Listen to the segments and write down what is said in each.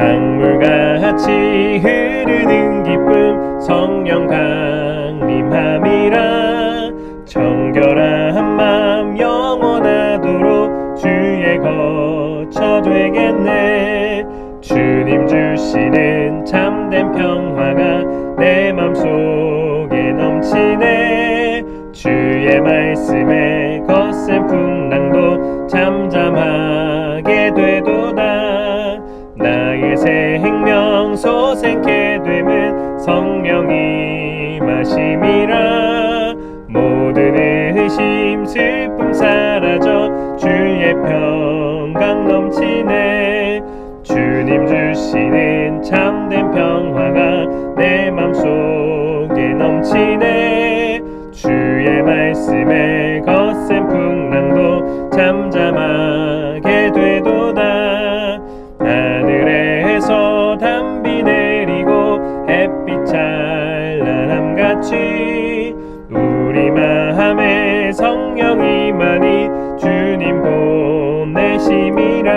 강물같이 흐르는 기쁨 성령 강림함이라. 정결한 마음 영원하도록 주의 거처 되겠네. 주님 주시는 참된 평화가 내 맘속에 넘치네. 주의 말씀에 거센 풍랑도 잠잠하게 되도 소생케 됨은 성령이 마심이라 모든 의심 슬픔 사라져 주의 평강 넘치네. 주님 주시는 참된 평화가 내 맘속에 넘치네 같이 우리 마음에 성령이 많이 주님 보내심이라.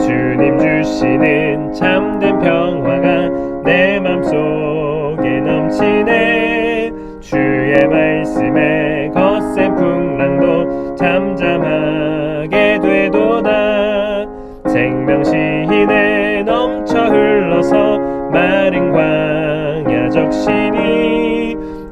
주님 주시는 참된 평화가 내 맘속에 넘치네. 주의 말씀에 거센 풍랑도 잠잠하게 되도다. 생명시인에 넘쳐 흘러서 마른 광야 적시니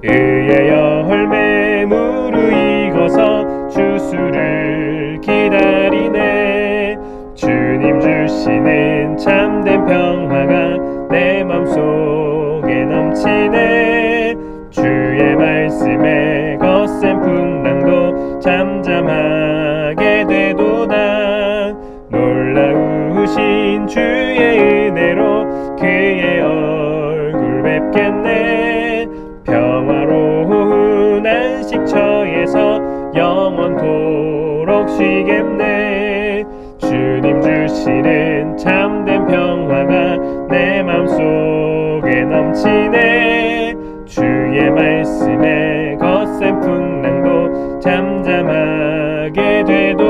의의 열매 무르익어서 주수를 기다리네. 주님 주시는 참된 평화가 내 맘속에 넘치네. 주의 말씀에 거센 풍랑도 잠잠하게 되도다. 놀라우신 주의 쉬겠네. 주님 주시는 참된 평화가 내 맘속에 넘치네. 주의 말씀에 거센 풍랑도 잠잠하게 되도